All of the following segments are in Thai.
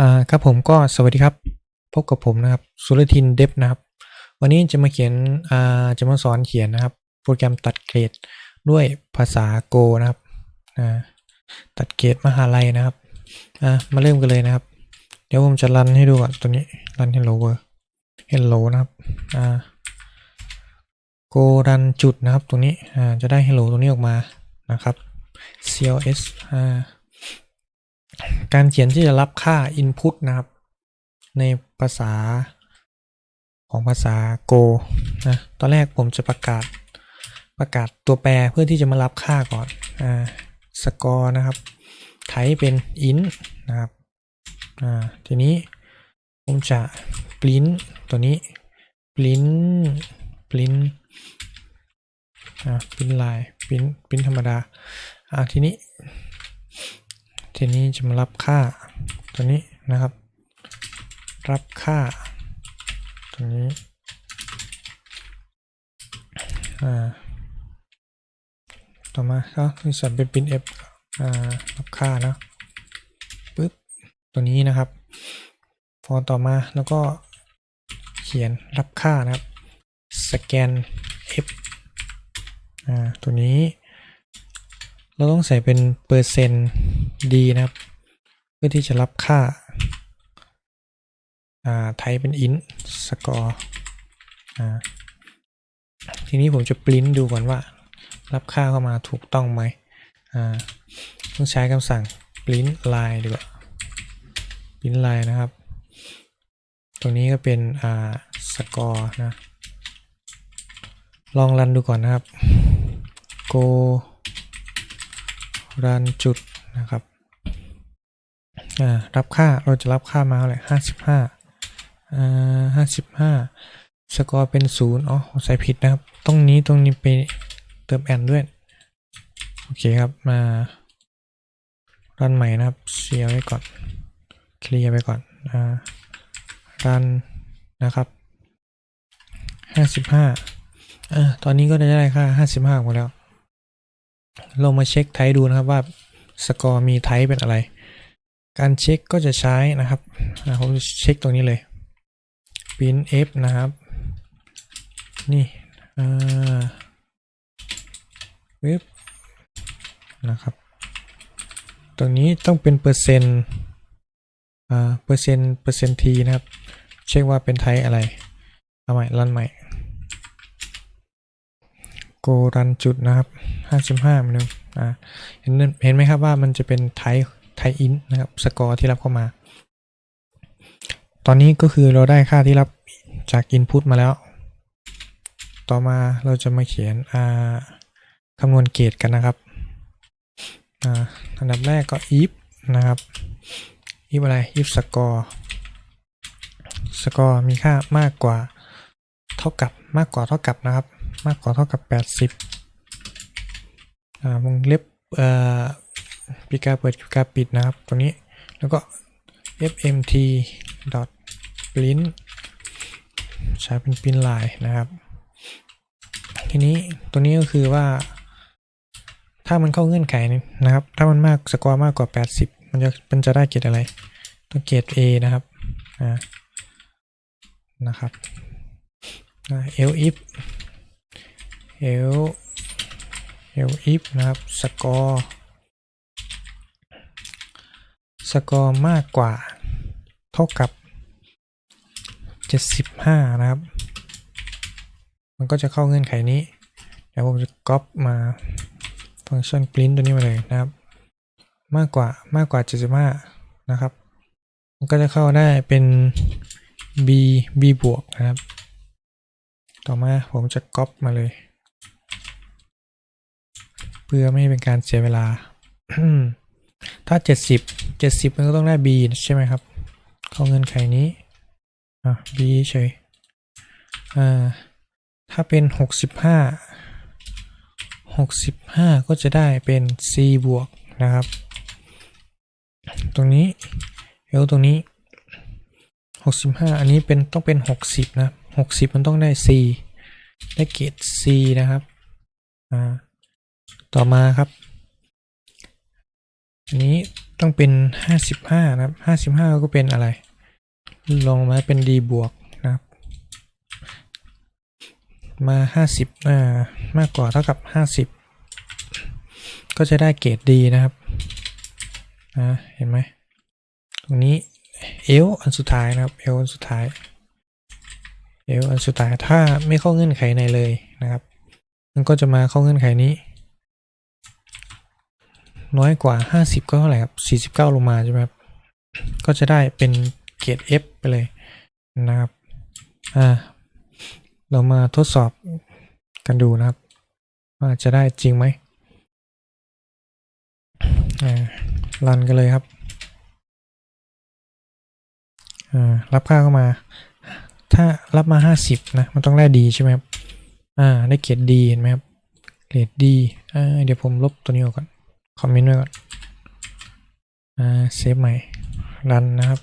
อ่าครับผมก็สวัสดีครับ พบกับผมนะครับสุรทินเดฟนะครับ วันนี้จะมาเขียนอ่าจะมาสอนเขียนนะครับ โปรแกรมตัดเกรดด้วยภาษา Go นะครับอ่าตัดเกรดมหาลัยนะครับอ่ามาเริ่มกันเลยนะครับ เดี๋ยวผมจะรันให้ดูก่อนตัวนี้รัน hello world hello นะครับอ่า go run จุดนะครับตรงนี้อ่าจะได้ hello ตรงนี้ออกมานะครับ cls อ่า การเขียนที่จะรับค่า input นะครับ ในภาษาของภาษา Go นะ ตอนแรกผมจะประกาศประกาศตัวแปรเพื่อที่จะมารับค่าก่อน อ่า score นะครับ ไถเป็น int นะครับ อ่า ทีนี้ผมจะ print ตัวนี้ print print อ่า print line print print ธรรมดา อ่า ทีนี้ ทีนี้จะมารับค่าตัวนี้นะครับ รับค่าตัวนี้อ่าต่อมาก็คือใส่เป็น print f อ่ารับค่านะปึ๊บตัวนี้นะครับ พอต่อมาแล้วก็เขียนรับค่านะครับสแกน f อ่าตัวนี้ เราต้องใส่เป็นเปอร์เซ็นต์ ดีนะครับ เพื่อที่จะรับค่าอ่าไทยเป็น int สกอร์อ่าทีนี้ผมจะปริ้นดูก่อนว่า รับค่าเข้ามาถูกต้องไหมอ่าต้องใช้คำสั่ง print line ดีกว่า print line นะครับ ตรงนี้ก็เป็นอ่าสกอร์นะ ลองรันดูก่อนนะครับ go รันจุด นะครับรับค่าเราจะรับค่ามาเท่าไหร่ห้าสิบห้าห้าสิบห้าสกอร์เป็นศูนย์อ๋อใส่ผิดนะครับ ตรงนี้ตรงนี้ไปเติมแอนด้วย โอเคครับ มารันใหม่นะครับเสียไว้ก่อน เคลียร์ไปก่อนอ่ารันนะครับห้าสิบห้าตอนนี้ก็ได้ค่าห้าสิบห้าหมดแล้วเรามาเช็คไทป์ดูนะครับว่า สกอร์มีไทป์เป็นอะไร การเช็คก็จะใช้นะครับอ่าผมเช็คตรงนี้เลย print f นะครับ นี่อ่าเว็บนะครับ ตรงนี้ต้องเป็นเปอร์เซ็นต์อ่าเปอร์เซ็นต์เปอร์เซ็นต์ทีนะครับ เช็คว่าเป็นไทป์อะไรเอาใหม่รันใหม่โกรันจุดนะครับห้าสิบห้าเหมือนเดิม่าเห็นเห็นไหมครับว่ามันจะเป็นไทไทอินนะครับสกอร์ที่รับเข้ามา ตอนนี้ก็คือเราได้ค่าที่รับจาก Input มาแล้ว ต่อมาเราจะมาเขียนคำนวณเกรดกันนะครับอันดับแรกก็ if นะครับ if อะไร if score score มีค่ามากกว่าเท่ากับมากกว่าเท่ากับนะครับ มากกว่าเท่ากับ 80 วงเล็บปีกาเปิดปีกาปิดนะครับตรงนี้แล้วก็ fmt dot print ใช้เป็น print line นะครับ ทีนี้ตัวนี้ก็คือว่า ถ้ามันเข้าเงื่อนไขนะครับ ถ้ามันมากสกอร์มากกว่า 80 มันจะมันจะได้เกรดอะไรต้องเกรด A นะครับอ่านะครับ l if l l if นะครับสกอร์สกอร์มากกว่าเท่ากับ 75 นะครับ มันก็จะเข้าเงื่อนไขนี้ เดี๋ยวผมจะก๊อปมาฟังก์ชัน print ตัวนี้มาเลยนะครับ มากกว่ามากกว่า 75 นะครับ มันก็จะเข้าได้เป็น b b บวกนะครับ ต่อมาผมจะก๊อปมาเลย เพื่อไม่ให้เป็นการเสียเวลา ถ้า 70 70 มันก็ต้องได้ b ใช่ไหมครับ เข้าเงื่อนไขนี้อะ b เฉยอ่าถ้าเป็น 65 65 ก็จะได้เป็น c บวกนะครับ ตรงนี้เอลตรงนี้ 65 อันนี้เป็นต้องเป็น 60 นะ 60 มันต้องได้ c ได้เกรด c นะครับอ่า ต่อมาครับอันนี้ต้องเป็นห้าสิบห้านะครับห้าสิบห้าก็เป็นอะไร ลงมาเป็น d บวกนะครับ มาห้าสิบอ่ามากกว่าเท่ากับห้าสิบก็จะได้เกรดดีนะครับอ่าเห็นไหม ตรงนี้เอลอันสุดท้ายนะครับเอลอันสุดท้ายเอลอันสุดท้ายถ้าไม่เข้าเงื่อนไขในเลยนะครับ มันก็จะมาเข้าเงื่อนไขนี้ น้อยกว่า 50 ก็เท่าไหร่ครับ 49 ลงมาใช่ไหมครับ ก็จะได้เป็นเกรด F ไปเลยนะครับ อ่า เรามาทดสอบกันดูนะครับ ว่าจะได้จริงไหมอ่า รันกันเลยครับ อ่า รับค่าเข้ามา ถ้ารับมา 50 นะ มันต้องได้ดีใช่ไหมครับ อ่า ได้เกรดดีเห็นไหมครับ เกรดดีอ่า เดี๋ยวผมลบตัวนี้ออกก่อน คอมเมนต์ไว้ก่อน อ่า เซฟใหม่ รันนะครับ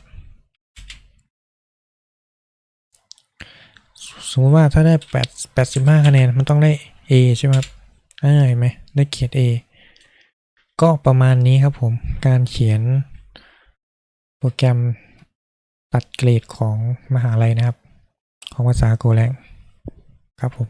สมมติว่าถ้าได้8 85คะแนน มันต้องได้ A ใช่ไหมครับ อ่า เห็นไหม ได้เกรด A ก็ประมาณนี้ครับผม การเขียนโปรแกรมตัดเกรดของมหาลัยนะครับ ของภาษาโกแลงครับผม